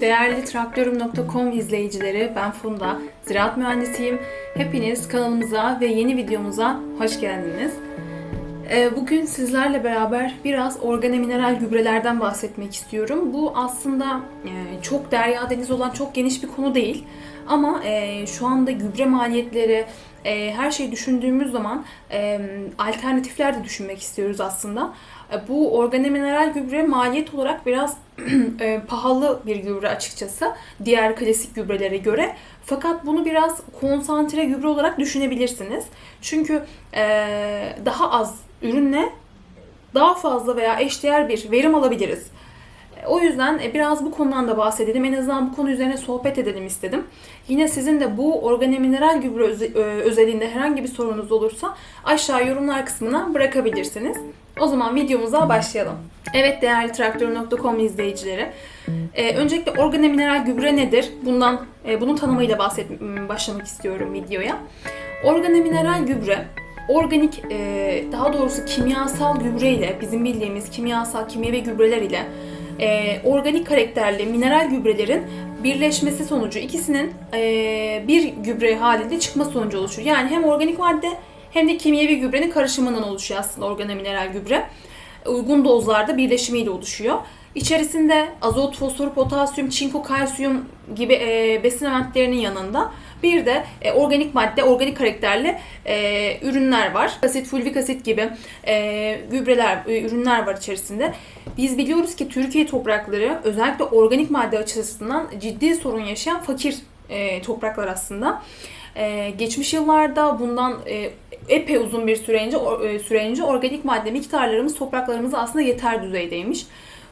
Değerli traktörüm.com izleyicileri, ben Funda, ziraat mühendisiyim. Hepiniz kanalımıza ve yeni videomuza hoş geldiniz. Ee, Bugün sizlerle beraber biraz organe mineral gübrelerden bahsetmek istiyorum. Bu aslında e, çok derya deniz olan çok geniş bir konu değil. Ama e, şu anda gübre maliyetleri, e, her şeyi düşündüğümüz zaman e, alternatifler de düşünmek istiyoruz aslında. E, Bu organe mineral gübre maliyet olarak biraz e, pahalı bir gübre açıkçası diğer klasik gübrelere göre. Fakat bunu biraz konsantre gübre olarak düşünebilirsiniz. Çünkü e, daha az ürünle daha fazla veya eşdeğer bir verim alabiliriz. O yüzden e, biraz bu konudan da bahsedelim. En azından bu konu üzerine sohbet edelim istedim. Yine sizin de bu organe mineral gübre e, özelinde herhangi bir sorunuz olursa aşağı yorumlar kısmına bırakabilirsiniz. O zaman videomuza başlayalım. Evet değerli traktör.com izleyicileri. e, öncelikle organe mineral gübre nedir? Bundan e, bunun tanımıyla bahset başlamak istiyorum videoya. Organe mineral gübre organik daha doğrusu kimyasal gübre ile bizim bildiğimiz kimyasal kimyevi gübreler ile e, organik karakterli mineral gübrelerin birleşmesi sonucu ikisinin e, bir gübre halinde çıkma sonucu oluşuyor. Yani hem organik madde hem de kimyevi gübrenin karışımından oluşuyor aslında organe mineral gübre. Uygun dozlarda birleşimiyle oluşuyor. İçerisinde azot, fosfor, potasyum, çinko, kalsiyum gibi e, besin elementlerinin yanında bir de e, organik madde, organik karakterli e, ürünler var. Asit, fulvik asit gibi e, gübreler, e, ürünler var içerisinde. Biz biliyoruz ki Türkiye toprakları özellikle organik madde açısından ciddi sorun yaşayan fakir e, topraklar aslında. E, geçmiş yıllarda bundan e, epey uzun bir süre önce, o- e, süre önce organik madde miktarlarımız topraklarımızda aslında yeter düzeydeymiş.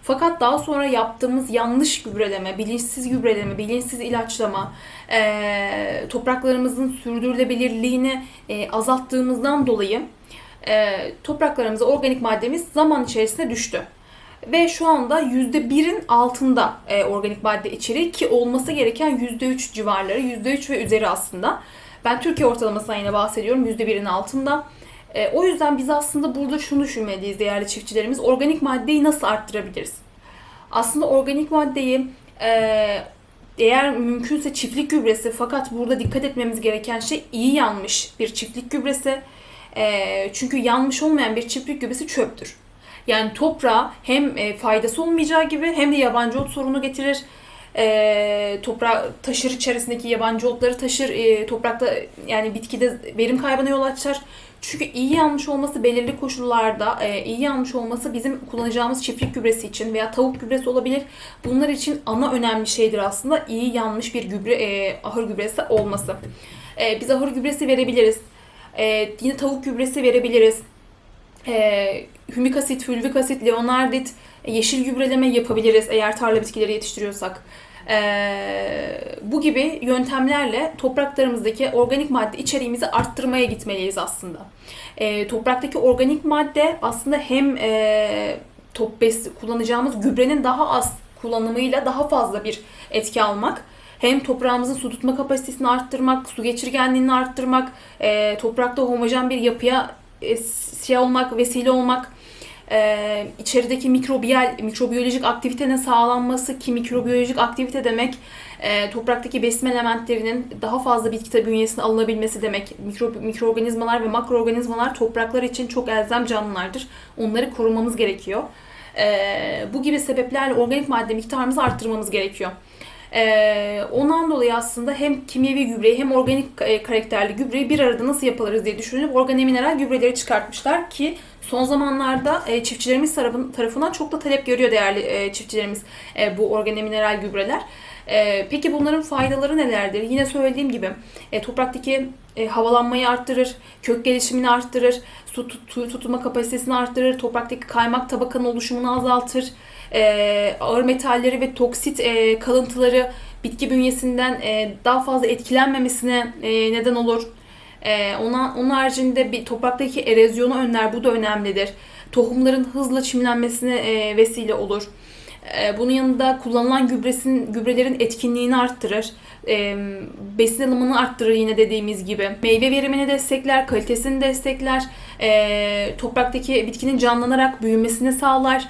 Fakat daha sonra yaptığımız yanlış gübreleme, bilinçsiz gübreleme, bilinçsiz ilaçlama, e, topraklarımızın sürdürülebilirliğini e, azalttığımızdan dolayı e, topraklarımıza organik maddemiz zaman içerisinde düştü. Ve şu anda %1'in altında e, organik madde içeriği ki olması gereken %3 civarları, %3 ve üzeri aslında. Ben Türkiye ortalamasından yine bahsediyorum %1'in altında. E, o yüzden biz aslında burada şunu düşünmeliyiz değerli çiftçilerimiz. Organik maddeyi nasıl arttırabiliriz? Aslında organik maddeyi e, eğer mümkünse çiftlik gübresi fakat burada dikkat etmemiz gereken şey iyi yanmış bir çiftlik gübresi. E, çünkü yanmış olmayan bir çiftlik gübresi çöptür. Yani toprağa hem e, faydası olmayacağı gibi hem de yabancı ot sorunu getirir. E, toprağı taşır içerisindeki yabancı otları taşır. E, toprakta yani bitkide verim kaybına yol açar. Çünkü iyi yanmış olması belirli koşullarda e, iyi yanmış olması bizim kullanacağımız çiftlik gübresi için veya tavuk gübresi olabilir. Bunlar için ana önemli şeydir aslında iyi yanmış bir gübre e, ahır gübresi olması. E, biz ahır gübresi verebiliriz. E, yine tavuk gübresi verebiliriz. E, hümik asit, fulvik asit, leonardit, e, yeşil gübreleme yapabiliriz eğer tarla bitkileri yetiştiriyorsak. E, bu gibi yöntemlerle topraklarımızdaki organik madde içeriğimizi arttırmaya gitmeliyiz aslında. E, topraktaki organik madde aslında hem e, top bes kullanacağımız gübrenin daha az kullanımıyla daha fazla bir etki almak hem toprağımızın su tutma kapasitesini arttırmak, su geçirgenliğini arttırmak, e, toprakta homojen bir yapıya e, şey olmak, vesile olmak, e, içerideki mikrobiyal, mikrobiyolojik aktivitenin sağlanması ki mikrobiyolojik aktivite demek e, topraktaki besin elementlerinin daha fazla bitki bünyesine alınabilmesi demek. Mikro, mikroorganizmalar ve makroorganizmalar topraklar için çok elzem canlılardır. Onları korumamız gerekiyor. E, bu gibi sebeplerle organik madde miktarımızı arttırmamız gerekiyor. Ee, ondan dolayı aslında hem kimyevi gübreyi hem organik e, karakterli gübreyi bir arada nasıl yapılırız diye düşünülüp organe mineral gübreleri çıkartmışlar ki son zamanlarda e, çiftçilerimiz tarafın- tarafından çok da talep görüyor değerli e, çiftçilerimiz e, bu organe mineral gübreler. E, peki bunların faydaları nelerdir? Yine söylediğim gibi e, topraktaki e, havalanmayı arttırır, kök gelişimini arttırır, su, tut, tutma kapasitesini arttırır, topraktaki kaymak tabakanın oluşumunu azaltır, e, ağır metalleri ve toksit e, kalıntıları bitki bünyesinden e, daha fazla etkilenmemesine e, neden olur. E, ona, onun haricinde bir topraktaki erozyonu önler. Bu da önemlidir. Tohumların hızla çimlenmesine e, vesile olur. E, bunun yanında kullanılan gübresin gübrelerin etkinliğini arttırır. E, besin alımını arttırır yine dediğimiz gibi. Meyve verimini destekler, kalitesini destekler. E, topraktaki bitkinin canlanarak büyümesini sağlar.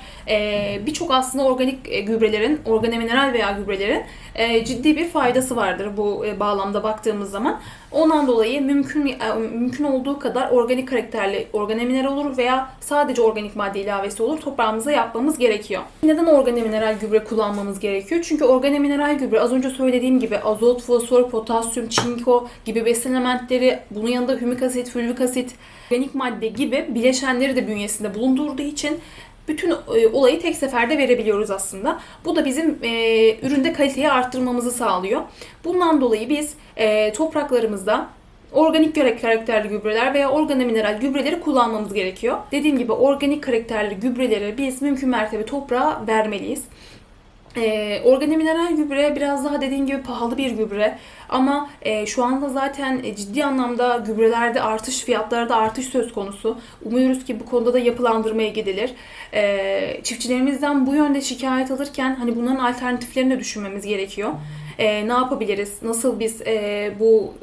Birçok aslında organik e, gübrelerin, organomineral veya gübrelerin e, ciddi bir faydası vardır bu e, bağlamda baktığımız zaman. Ondan dolayı mümkün mümkün olduğu kadar organik karakterli organomineral olur veya sadece organik madde ilavesi olur toprağımıza yapmamız gerekiyor. Neden organomineral gübre kullanmamız gerekiyor? Çünkü organomineral gübre az önce söylediğim gibi azot, fosfor, potasyum, çinko gibi besin elementleri, bunun yanında hümik asit, fulvik asit, organik madde gibi bileşenleri de bünyesinde bulundurduğu için bütün e, olayı tek seferde verebiliyoruz aslında. Bu da bizim e, üründe kaliteyi arttırmamızı sağlıyor. Bundan dolayı biz e, topraklarımızda organik karakterli gübreler veya organomineral gübreleri kullanmamız gerekiyor. Dediğim gibi organik karakterli gübreleri biz mümkün mertebe toprağa vermeliyiz. Ee, organomineral gübre biraz daha dediğim gibi pahalı bir gübre ama e, şu anda zaten e, ciddi anlamda gübrelerde artış, fiyatlarda artış söz konusu. Umuyoruz ki bu konuda da yapılandırmaya gidilir. Ee, çiftçilerimizden bu yönde şikayet alırken hani bunların alternatiflerini de düşünmemiz gerekiyor. Ee, ne yapabiliriz? Nasıl biz e, bu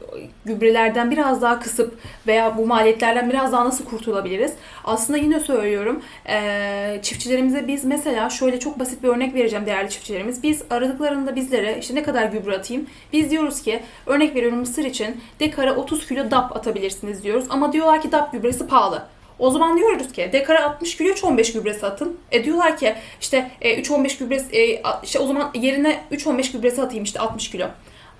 gübrelerden biraz daha kısıp veya bu maliyetlerden biraz daha nasıl kurtulabiliriz? Aslında yine söylüyorum e, çiftçilerimize biz mesela şöyle çok basit bir örnek vereceğim değerli çiftçilerimiz. Biz aradıklarında bizlere işte ne kadar gübre atayım? Biz diyoruz ki örnek veriyorum mısır için dekara 30 kilo DAP atabilirsiniz diyoruz. Ama diyorlar ki DAP gübresi pahalı. O zaman diyoruz ki dekara 60 kilo 3-15 gübresi atın. E diyorlar ki işte e, 3-15 gübresi e, işte o zaman yerine 3-15 gübresi atayım işte 60 kilo.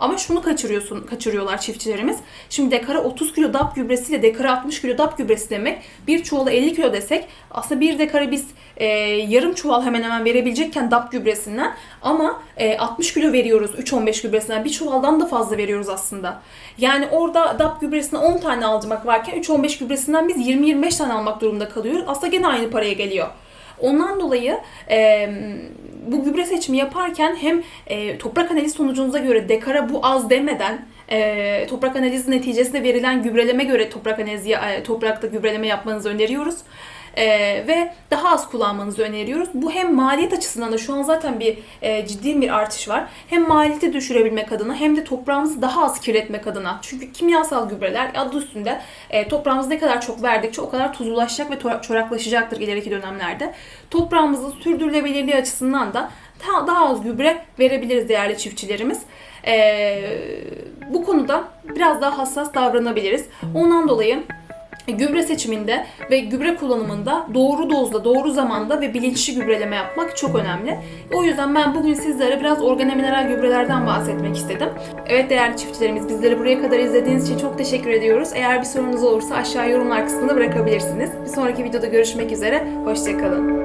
Ama şunu kaçırıyorsun, kaçırıyorlar çiftçilerimiz. Şimdi dekara 30 kilo DAP gübresiyle dekara 60 kilo DAP gübresi demek bir çuvala 50 kilo desek aslında bir dekara biz e, yarım çuval hemen hemen verebilecekken DAP gübresinden ama e, 60 kilo veriyoruz 3-15 gübresinden bir çuvaldan da fazla veriyoruz aslında. Yani orada DAP gübresinden 10 tane almak varken 3-15 gübresinden biz 20-25 tane almak durumunda kalıyoruz. Aslında gene aynı paraya geliyor. Ondan dolayı e, bu gübre seçimi yaparken hem e, toprak analiz sonucunuza göre dekara bu az demeden e, toprak analizi neticesinde verilen gübreleme göre toprak analizi e, toprakta gübreleme yapmanızı öneriyoruz. E, ve daha az kullanmanızı öneriyoruz. Bu hem maliyet açısından da şu an zaten bir e, ciddi bir artış var. Hem maliyeti düşürebilmek adına hem de toprağımızı daha az kirletmek adına. Çünkü kimyasal gübreler adı üstünde e, toprağımız ne kadar çok verdikçe o kadar tuzlulaşacak ve çoraklaşacaktır ileriki dönemlerde. Toprağımızın sürdürülebilirliği açısından da daha, daha az gübre verebiliriz değerli çiftçilerimiz. E, bu konuda biraz daha hassas davranabiliriz. Ondan dolayı gübre seçiminde ve gübre kullanımında doğru dozda, doğru zamanda ve bilinçli gübreleme yapmak çok önemli. O yüzden ben bugün sizlere biraz organomineral gübrelerden bahsetmek istedim. Evet değerli çiftçilerimiz bizleri buraya kadar izlediğiniz için çok teşekkür ediyoruz. Eğer bir sorunuz olursa aşağı yorumlar kısmına bırakabilirsiniz. Bir sonraki videoda görüşmek üzere. Hoşçakalın.